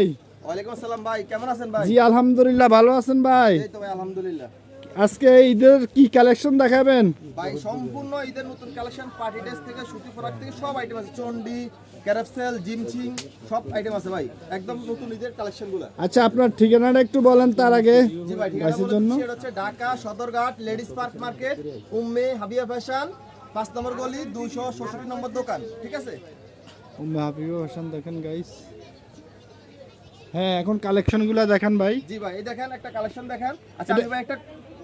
ভাই। ওয়ালাইকুম আসসালাম ভাই কেমন আছেন ভাই? জি আলহামদুলিল্লাহ ভালো আছেন ভাই? এই তো ভাই আলহামদুলিল্লাহ। আজকে ঈদের কি কালেকশন দেখাবেন? ভাই সম্পূর্ণ ঈদের নতুন কালেকশন পার্টি ড্রেস থেকে সুতি ফরাক থেকে সব আইটেম আছে। চন্ডি ক্যারাপসেল জিমচিং সব আইটেম আছে ভাই। একদম নতুন ঈদের কালেকশনগুলো। আচ্ছা আপনার ঠিকানাটা একটু বলেন তার আগে। জি ভাই ঠিক আছে জন্য। হচ্ছে Dhaka Sadarghat ladies park market Umme Habiya fashion পাঁচ নম্বর গলি দুইশো ষষ্ঠি নম্বর দোকান। ঠিক আছে? উম্মে হাবিবুর হাসান দেখেন গাইস হ্যাঁ এখন কালেকশনগুলো দেখেন ভাই। জি ভাই এই দেখেন একটা কালেকশন দেখেন। আচ্ছা আমি ভাই একটা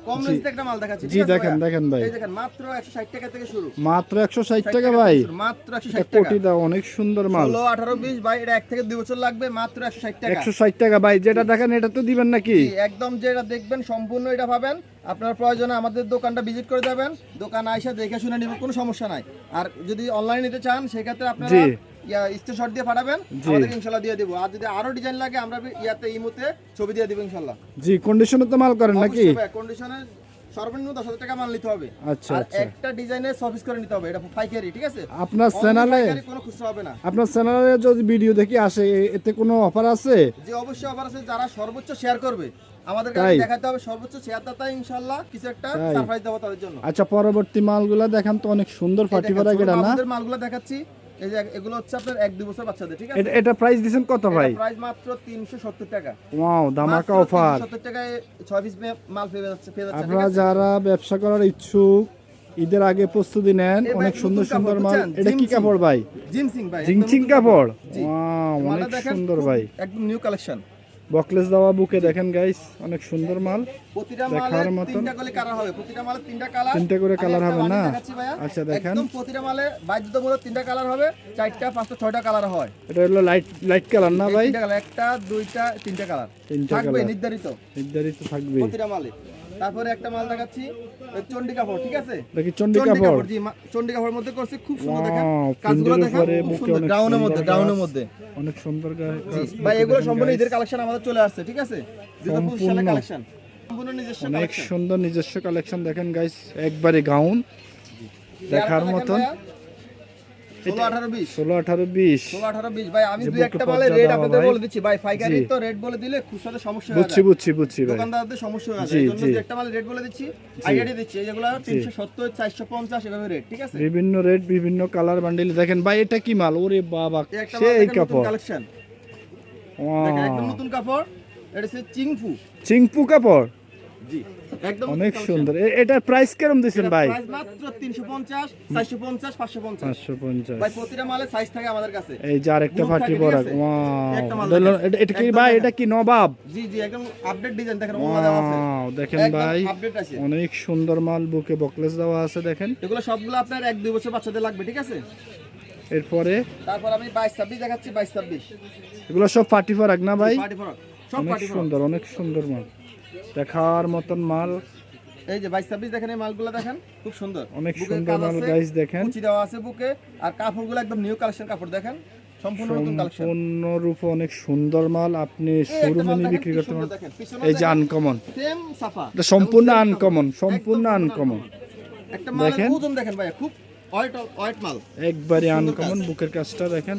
কম রেঞ্জে একটা মাল দেখাচ্ছি জি, দেখেন, দেখেন ভাই। এই দেখেন মাত্র 160 টাকা থেকে শুরু। মাত্র একশো ষাট টাকা ভাই। মাত্র 160 এটা টাকা। কোটি দাও অনেক সুন্দর মাল। 16 18 20 ভাই এটা এক থেকে দুই বছর লাগবে মাত্র 160 টাকা। একশো ষাট টাকা ভাই যেটা দেখেন এটা তো দিবেন নাকি? জি, একদম যেটা দেখবেন সম্পূর্ণ এটা পাবেন। আপনার প্রয়োজনে আমাদের দোকানটা ভিজিট করে যাবেন দোকান আইসা দেখে শুনে নিবেন কোনো সমস্যা নাই। আর যদি অনলাইন নিতে চান সেক্ষেত্রে আপনারা। ইয়া স্ক্রিনশট দিয়ে পাঠাবেন আমাদের ইনশাআল্লাহ দিয়ে দেবো। আর যদি আরও ডিজাইন লাগে আমরা ইয়াতে ইমোতে ছবি দিয়ে দেবো ইনশাআল্লাহ জি কন্ডিশনে তো মাল করেন নাকি? কন্ডিশনে সর্বনিম্ন দশ হাজার টাকা মাল নিতে হবে। আচ্ছা, আচ্ছা। একটা সার্ভিস করে নিতে হবে এটা পাইকারি ঠিক আছে? আপনার চ্যানেলে কোনো খুচরা হবে না। আপনার চ্যানেলে যদি ভিডিও দেখি আসে এতে কোনো অফার আছে? যে অবশ্যই আবার আছে। যারা সর্বোচ্চ শেয়ার করবে আমাদের কাছে দেখাতে হবে সর্বোচ্চ শেয়ার দাতা ইনশাআল্লাহ কিছু একটা? সারপ্রাইজ দেবো তাদের জন্য। আচ্ছা পরবর্তী মালগুলা দেখান তো অনেক সুন্দর ফাটি ফাটা গেটা না আমাদের মালগুলো দেখাচ্ছি। এই যে এগুলো হচ্ছে আপনার এক দুই বছর বাচ্চাদের ঠিক আছে? এটা- প্রাইস দিবেন কত ভাই? প্রাইস মাত্র 370 টাকা। ওয়াও ধামাকা অফার 370 টাকায় 6 পিস মাল পেয়ে যাচ্ছে পেয়ে যাচ্ছে আপনারা যারা ব্যবসা করার ইচ্ছুক ঈদের আগে প্রস্তুতি নেন অনেক সুন্দর সুন্দর মাল। এটা কি কাপড় ভাই? জিনসিং ভাই জিনসিং কাপড়। ওয়াও অনেক সুন্দর ভাই। একদম নিউ কালেকশন বকলেস দেওয়া বুকে দেখেন গাইস অনেক সুন্দর মাল। প্রতিটা দেখার মালে মতন। তিনটা করে কালার হবে প্রতিটা মালে তিনটা কালার করে কালার হবে না? আচ্ছা, দেখেন। প্রতিটা মালে বাধ্যতামূলক তিনটা কালার হবে চারটা পাঁচটা ছয়টা কালার হয়। এটা হলো লাইট লাইট কালার না ভাই? একটা দুইটা তিনটা কালার তিনটা কালার নির্ধারিত। নির্ধারিত থাকবে প্রতিটা মালে। তারপরে একটা মাল দেখাচ্ছি। ওই ঠিক আছে? দেখি চন্ডি চন্ডি কাপড় কাপড় জি মা- মধ্যে করছি খুব সুন্দর দেখেন। কাজগুলো দেখেন খুব সুন্দর অনেক মধ্যে সুন্দর মধ্যে। অনেক সুন্দর কাজ ভাই এগুলো সম্পূর্ণ guys। কালেকশন আমাদের চলে আসছে ঠিক আছে? সম্পূর্ণ। কালেকশন অনেক সুন্দর নিজস্ব কালেকশন দেখেন গাইস একবারে গাউন দেখার মতন। ষোলো আঠারো বিশ। ষোলো আঠারো বিশ। ষোলো আঠারো বিশ। ভাই আমি দুই একটা মালে রেট আপনাদের বলে দিচ্ছি। ভাই পাইকারি তো রেট বলে দিলে খুচরাতে সমস্যা হয়ে বুঝছি বুঝছি বুঝছি ভাই। দোকানদারদের সমস্যা হয়ে যায় জন্য দুই একটা মালে রেট বলে দিচ্ছি। যেগুলো তিনশো সত্তর চারশো পঞ্চাশ এভাবে রেট ঠিক আছে? বিভিন্ন রেট বিভিন্ন কালার বান্ডিল দেখেন ভাই এটা কি মাল? ওরে বাবা এই নতুন কাপড়। কালেকশন একদম নতুন কাপড়। এটা হচ্ছে চিংফু। চিংপু কাপড়? জি। একদম অনেক সুন্দর। এ- এটার প্রাইস কেরম দিচ্ছেন ভাই? মাত্র 350 450 550 পাঁচশো পঞ্চাশ। ভাই প্রতিটা মালে সাইজ থাকে আমাদের কাছে। এই যে আরেকটা ফাটি বড় ওয়াও। এটা কি ভাই এটা কি নবাব? জি জি একদম আপডেট ডিজাইন দেখেন ওগুলো দেওয়া আছে। দেখেন ভাই অনেক সুন্দর মাল বুকে বকলেস দেওয়া আছে দেখেন। এগুলো সবগুলো আপনার এক দুই বছর বাচ্চাদের লাগবে ঠিক আছে? এরপরে? তারপর আমি বাইশ ছাব্বিশ দেখাচ্ছি বাইশ ছাব্বিশ। এগুলো সব ফাটি ফারাক না ভাই? পার্টি ফরক সব অনেক সুন্দর অনেক সুন্দর মাল। দেখার মতন মাল। এই যে বাইশ ছাব্বিশ দেখেন এই মালগুলো দেখেন খুব সুন্দর। অনেক সুন্দর মাল গাইস দেখেন। কুচি দেওয়া আছে বুকে আর কাপড়গুলো একদম নিউ কালেকশন কাপড় দেখেন। সম্পূর্ণ রূপে অনেক সুন্দর মাল আপনি শোরুমে নিয়ে বিক্রি করতে পারেন। এই যে আনকমন সম্পূর্ণ আনকমন সম্পূর্ণ আনকমন দেখেন। দেখেন ভাই খুব একবারে আনকমন বুকের কাজটা দেখেন।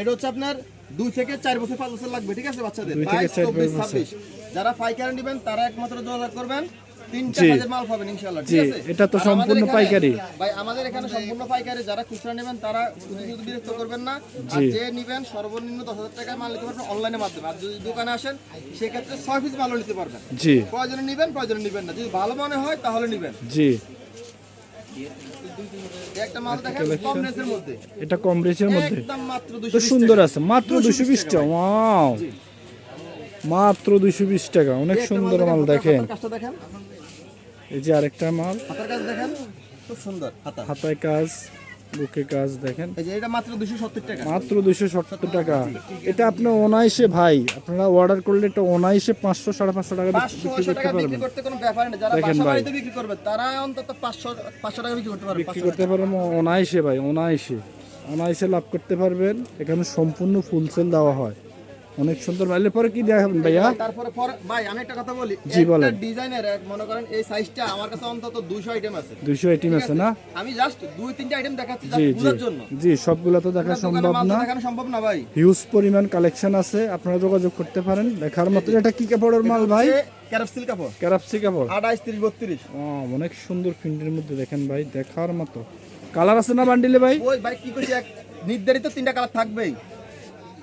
এটা হচ্ছে আপনার দুই থেকে চার বছর পাঁচ বছর লাগবে ঠিক আছে বাচ্চাদের? দুই বাইশ চব্বিশ ছাব্বিশ। যারা পাইকারি নেবেন তারা একমাত্র যোগাযোগ করবেন। তিনটা মাল পাবেন ইনশাআল্লাহ ঠিক আছে? এটা তো সম্পূর্ণ আমাদের এখানে- পাইকারি। ভাই আমাদের এখানে সম্পূর্ণ পাইকারি। যারা খুচরা নেবেন তারা শুধু শুধু বিরক্ত করবেন না। আর যে নেবেন সর্বনিম্ন মাল নিতে পারবেন অনলাইনের মাধ্যমে। আর যদি দোকানে আসেন সেক্ষেত্রে ছয় পিস মালও নিতে পারবেন। জি। প্রয়োজনে নেবেন প্রয়োজনে নেবেন না। যদি ভালো মনে হয় তাহলে নেবেন। জি। এটা কম রেঞ্জের মধ্যে? তো সুন্দর আছে মাত্র দুশো বিশ টাকা। ওয়াও। মাত্র দুশো বিশ টাকা অনেক সুন্দর মাল দেখেন দেখেন। এই যে আরেকটা মাল। হাতার কাজ দেখেন খুব সুন্দর হাতা। হাতায় কাজ। বুকে কাজ দেখেন। এটা মাত্র দুশো টাকা। মাত্র টাকা। এটা আপনি অনায়াসে ভাই আপনারা অর্ডার করলে এটা অনায়াসে পাঁচশো সাড়ে পাঁচশো টাকা পাঁচশো বিক্রি করতে পারবেন। করতে কোনো ব্যাপার যারা। বিক্রি করবে তারা অন্তত পাঁচশো পাঁচশো টাকা বিক্রি করতে পারবে বিক্রি করতে পারবেন অনায়াসে ভাই অনায়াসে। অনায়াসে লাভ করতে পারবেন। এখানে সম্পূর্ণ ফুল সেল দেওয়া হয়। অনেক সুন্দর। মাল পরে কি দেখাবেন ভাইয়া? তারপরে পরে ভাই আমি একটা কথা বলি। জি, বলেন। ডিজাইনের এক মনে করেন এই সাইজটা আমার কাছে অন্তত 200 আইটেম আছে। দুইশো আইটেম আছে না? আমি জাস্ট দুই তিনটা আইটেম দেখাচ্ছি জি just জি। বোঝার জন্য। জি সবগুলো তো দেখা সম্ভব না। দেখানো সম্ভব না ভাই। হিউজ পরিমাণ কালেকশন আছে আপনারা যোগাযোগ করতে পারেন। দেখার মতো এটা কি কাপড়ের মাল ভাই? ক্যারাপসিল কাপড়। ক্যারাপসি কাপড়। 28 30 32 ও, অনেক সুন্দর প্রিন্টের মধ্যে দেখেন ভাই দেখার মতো। কালার আছে না বান্ডিলে ভাই? ওই ভাই কি করছি এক? নির্ধারিত তিনটা কালার থাকবেই।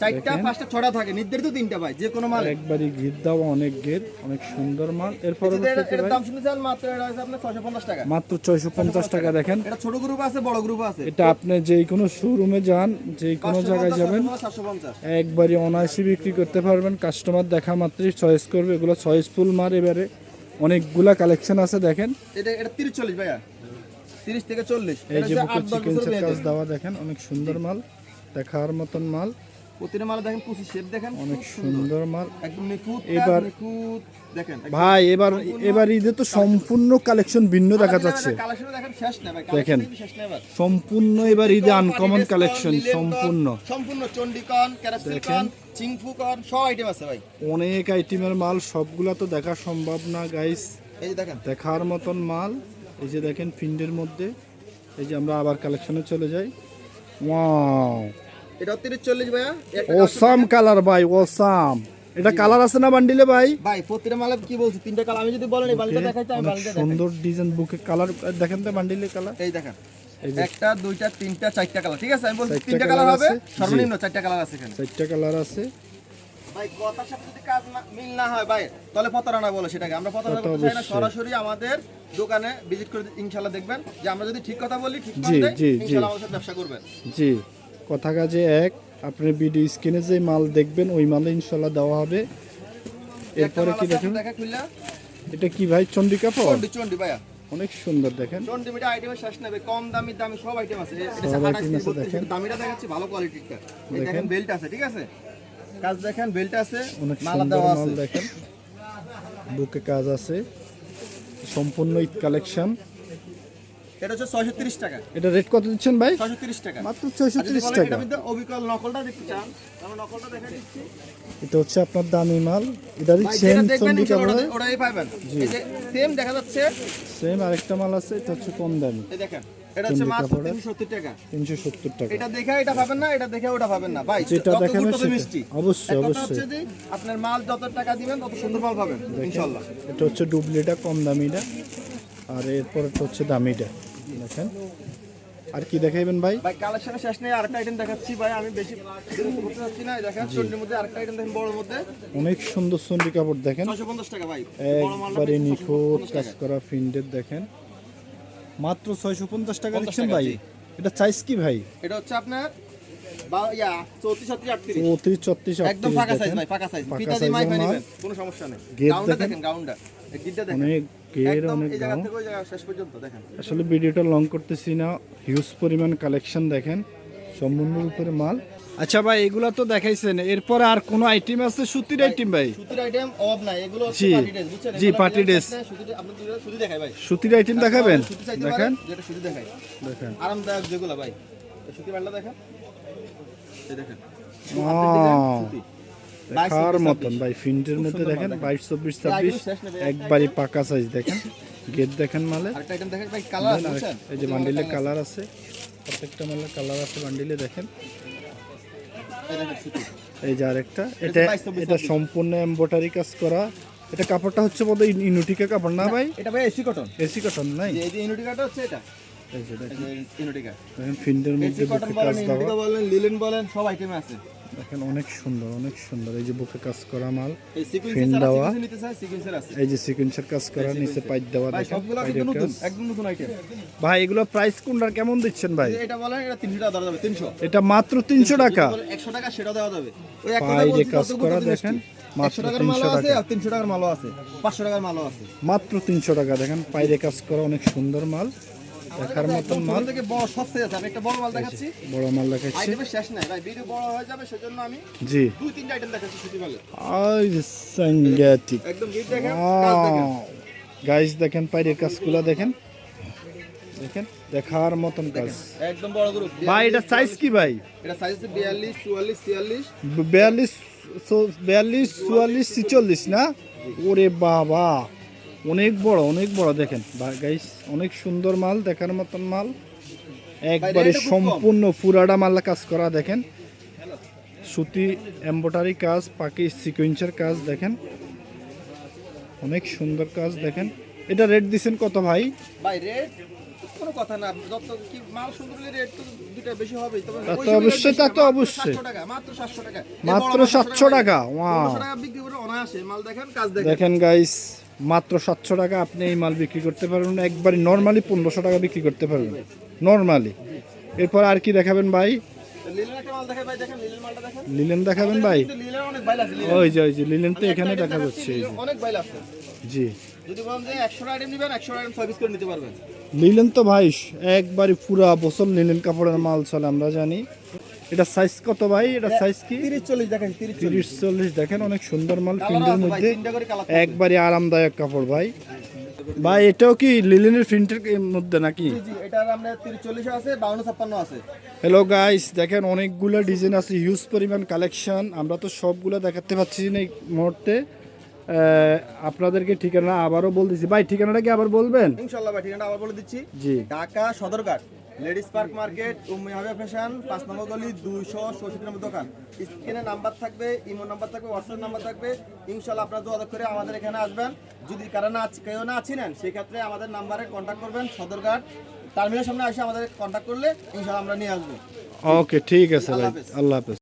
চারটা পাঁচটা ছটা থাকে নির্ধারিত তিনটা ভাই যে কোনো মাল একবারই দেওয়া অনেক ঘের অনেক সুন্দর মাল। এর দাম মাত্র এটা আপনার 650 টাকা। মাত্র ছয়শো পঞ্চাশ টাকা দেখেন। এটা ছোট গ্রুপ আছে বড় গ্রুপ আছে। এটা আপনি যে কোনো শোরুমে যান যে কোনো জায়গায় যাবেন 750 একবারই অনায়াসে বিক্রি করতে পারবেন। কাস্টমার দেখা মাত্রই চয়েস করবে। এগুলো চয়েস ফুল মার এবারে। অনেকগুলা কালেকশন আছে দেখেন। এটা এটা 30 40 ভাইয়া। 30 থেকে 40 এই যে হচ্ছে বুকের 8 10 বছর সিকোয়েন্সের কাজ দেওয়া দেখেন অনেক সুন্দর মাল দেখার মতন মাল। প্রতিটা মালে দেখেন কুচি শেপ দেখেন অনেক সুন্দর। মাল। একদম নিখুঁত এবার- এবার নিখুঁত দেখেন ভাই এবার এবার ঈদে তো সম্পূর্ণ কালেকশন ভিন্ন দেখা যাচ্ছে। দেখেন সম্পূর্ণ এবার ঈদে আনকমন কালেকশন সম্পূর্ণ। সম্পূর্ণ চন্ডিকন ক্যারাপসিকন চিংফুকন সব আইটেম আছে ভাই। অনেক আইটেমের মাল সবগুলা তো দেখা সম্ভব না গাইস এই যে দেখেন। দেখার মতন মাল এই যে দেখেন ফিন্ডের মধ্যে। এই যে আমরা আবার কালেকশনে চলে যাই। ওয়াও এটা 30 40 ভাইয়া। ওসাম কালার ভাই ওসাম। এটা কালার আছে না বান্ডিলে ভাই? ভাই প্রতিটা মালে কি বলছি? তিনটা কালার। আমি যদি বলেন দেখাইতে আমি সুন্দর ডিজাইন বুকে কালার দেখেন তো বান্ডিলে কালার। এই দেখেন। একটা দুইটা তিনটা চারটা কালার। ঠিক আছে? আমি বলছি তিনটা কালার হবে। সর্বনিম্ন চারটা কালার আছে এখানে। চারটা কালার আছে। ভাই কথার সাথে যদি কাজ মিল না হয় ভাই তাহলে প্রতারণা বলে সেটাকে। আমরা প্রতারণা করতে চাই না। সরাসরি আমাদের দোকানে ভিজিট করে ইনশাআল্লাহ দেখবেন যে আমরা যদি ঠিক কথা বলি ঠিক কথা। ইনশাআল্লাহ আমাদের সাথে ব্যবসা করবেন। জি। কথা কাজে এক আপনি ভিডিও স্ক্রিনে যে মাল দেখবেন ওই মালে ইনশাল্লাহ দেওয়া হবে। এরপরে কি দেখেন? এটা কি ভাই চন্ডি কাপড়? চন্ডি চন্ডি ভাইয়া। অনেক সুন্দর দেখেন। চন্ডি মিটা আইটেমের শেষ নেবে কম দামি দামি সব আইটেম আছে। এটা 28 আছে, দেখেন। দামিটা দেখাচ্ছি ভালো কোয়ালিটিটা এই দেখেন। বেল্ট আছে ঠিক আছে? কাজ দেখেন বেল্ট আছে অনেক মালা দেওয়া আছে। দেখেন। বুকে কাজ আছে। সম্পূর্ণ ঈদ কালেকশন এটা হচ্ছে 630 টাকা। এটা রেট কত দিচ্ছেন ভাই? 630 টাকা। মাত্র বলেন টাকা। এটার অবিকল নকলটা দেখতে চান। আমরা নকলটা দেখা দিচ্ছি। এটা হচ্ছে আপনার দামি মাল। ভাই সেম কাপড় ওটাই পাবেন। এই যে সেম দেখা যাচ্ছে। সেম আরেকটা মাল আছে এটা হচ্ছে কম দামি। এই দেখেন এটা হচ্ছে মাত্র 370 টাকা। তিনশো সত্তর টাকা। এটা দেখে এটা পাবেন না এটা দেখে ওটা পাবেন না। ভাই যেটা দেখানো। মিষ্টি। অবশ্যই, অবশ্যই। আপনার মাল যত টাকা দিবেন তত সুন্দর মাল পাবেন ইনশাআল্লাহ এটা হচ্ছে ডুবলিটা কম দামিটা। আর এরপর হচ্ছে দামিটা। দেখেন। আর কি দেখাইবেন ভাই? ভাই কালেকশনের শেষ নেই আরেকটা আইটেম দেখাচ্ছি ভাই আমি বেশি করতে চাচ্ছি না দেখেন চন্ডির মধ্যে আরেকটা আইটেম দেখেন বড়র মধ্যে। অনেক সুন্দর চন্ডি কাপড় দেখেন। 650 টাকা ভাই একবারে নিখুঁত কাজ করা ফিন্ডের দেখেন। মাত্র ছয়শো পঞ্চাশ টাকা দিচ্ছেন ভাই। এটা চাইস কি ভাই? এটা হচ্ছে আপনার বা- ইয়া 34 36 38 চৌত্রিশ ছত্রিশ একদম ফাঁকা সাইজ ভাই ফাঁকা সাইজ ফিতা দিয়ে মাই কোনো সমস্যা নেই। গাউনটা দেখেন। গাউনটা দেখেন অনেক গের অনেক দাম। আসলে ভিডিওটা লং করতেছি না হিউজ পরিমাণ কালেকশন দেখেন সম্পূর্ণ উপরে মাল। আচ্ছা ভাই এগুলা তো দেখাইছেন। এরপরে আর কোনো আইটেম আছে? সুতির আইটেম ভাই? সুতির আইটেম অভাব নাই। এগুলো হচ্ছে জি, পার্টি ড্রেস জি, দেখাই ভাই। সুতির আইটেম দেখাবেন? দেখেন। যেটা সুতি দেখাই। দেখেন। আরামদায়ক যেগুলো ভাই। সুতি প্যান্টটা দেখেন। এই দেখেন। 22, মতন ভাই ফিন্টের মধ্যে দেখেন বাইশ চব্বিশ ছাব্বিশ একবারই পাকা সাইজ দেখেন। গেট দেখেন মালে এই যে বান্ডিলে কালার আছে প্রত্যেকটা মালের কালার আছে বান্ডিলে দেখেন। এই যে আরেকটা এটা এটা সম্পূর্ণ এমব্রয়ডারি কাজ করা। এটা কাপড়টা হচ্ছে বোধ ইনুটিকা কাপড় না ভাই? এটা ভাই এসি কটন এসি কটন নাই? এই যে ইনুটিকাটা হচ্ছে এটা। এই যে দেখেন। ইনুটিকা দেখেন ফিন্ডের মধ্যে কাজ ইনুটিকা বলেন লিলেন বলেন সব আইটেম আছে। দেখেন অনেক সুন্দর অনেক সুন্দর। এই যে বুকে কাজ করা মাল যারা দেওয়া। এই যে সিকোয়েন্সের কাজ করা নিচে পাইপ দেওয়া ভাই এগুলো প্রাইস কোনটার কেমন দিচ্ছেন ভাই? এটা বলেন এটা 300 টাকা যাবে 300 এটা মাত্র তিনশো টাকা। একশো টাকা সেটা দেওয়া যাবে। ওই এক কাজ করা দেখেন। মাত্র 100 300 টাকা। আর তিনশো টাকার মালও আছে। পাঁচশো টাকার মালও আছে। মাত্র তিনশো টাকা দেখেন পাইরে কাজ করা অনেক সুন্দর মাল। দেখার মতন মাল। থেকে বড় আছে। আমি একটা বড় মাল দেখাচ্ছি। বড় মাল দেখাচ্ছি। আইটেমের শেষ নাই। ভাই ভিডিও বড় হয়ে যাবে সেজন্য আমি জি। দুই তিনটা আইটেম দেখাচ্ছি মালে আই সাংঘাতিক একদম গিট দেখেন কাজ দেখেন। গাইস দেখেন পাইরে কাজগুলো দেখেন। দেখেন দেখার মতন কাজ। একদম বড় গ্রুপ ভাই এটা সাইজ কি ভাই? এটা সাইজ আছে বিয়াল্লিশ চুয়াল্লিশ ছিয়াল্লিশ। বিয়াল্লিশ বিয়াল্লিশ চুয়াল্লিশ ছিচল্লিশ না? ওরে বাবা। অনেক বড় অনেক বড় দেখেন গাইস অনেক সুন্দর মাল দেখার মতন মাল একবারে। সম্পূর্ণ পুরাটা মাল কাজ করা দেখেন সুতি এম্বোটারি কাজ পাকি সিকোয়েন্সের কাজ দেখেন অনেক সুন্দর কাজ দেখেন এটা রেট দিছেন কত ভাই ভাই রেট কোনো কথা না যত কি মাল সুন্দর রেট তো দুটো বেশি হবেই তবে তা তো অবশ্যই, তা তো মাত্র অবশ্যই। 700 টাকা, মাত্র 700 টাকা। মাত্র 700 টাকা, wow। 1500 টাকা বিক্রি করে অনায়াসে। মাল দেখেন, কাজ দেখেন। দেখেন গাইস মাত্র সাতশো টাকা আপনি এই মাল বিক্রি করতে পারবেন একবারে নর্মালি পনেরোশো টাকা বিক্রি করতে পারবেন নর্মালি এরপর আর কি দেখাবেন ভাই লিলেন দেখাবেন ভাই। ওই যে ওই যে লিলেন তো এখানে দেখা যাচ্ছে। জি যদি বলেন যে 100 টা item নিবেন, 100 টা item service করে নিতে পারবেন। লিলেন তো ভাই একবারে পুরা বছর লিলেন কাপড়ের মাল চলে আমরা জানি এটা সাইজ কত ভাই? এটা সাইজ কি? 30 40 দেখেন, 30 40 তিরিশ চল্লিশ দেখেন অনেক সুন্দর মাল প্রিন্টের মধ্যে একবারে আরামদায়ক কাপড় ভাই। ভাই এটাও কি লিলিনের প্রিন্টের মধ্যে নাকি? জি, জি, এটার আপনার 30 40 আছে, 52 56 আছে। হ্যালো গাইস দেখেন অনেকগুলো ডিজাইন আছে হিউজ পরিমাণ কালেকশন আমরা তো সবগুলো দেখাতে পাচ্ছি না এই মুহূর্তে। আপনাদেরকে ঠিকানা আবারও বলতেছি। ভাই ঠিকানাটা কি আবার বলবেন? ইনশাআল্লাহ ভাই, ঠিকানাটা আবার বলে দিচ্ছি। জি। Dhaka Sadarghat ladies park market Umme Habiya fashion পাঁচ নম্বর গলি দুইশো ষষ্ঠী নম্বর দোকান। স্ক্রিনে নাম্বার থাকবে ইমো নাম্বার থাকবে হোয়াটসঅ্যাপ নাম্বার থাকবে। ইনশাল্লাহ আপনারা যোগাযোগ করে আমাদের এখানে আসবেন। যদি কারও না আছ- কেউ না আছিলেন সেই ক্ষেত্রে আমাদের নাম্বারে কন্ট্যাক্ট করবেন সদরঘাট টার্মিনাল সামনে এসে আমাদের কন্ট্যাক্ট করলে ইনশাল্লাহ আমরা নিয়ে আসব। ওকে ঠিক আছে ভাই। আল্লাহ হাফেজ।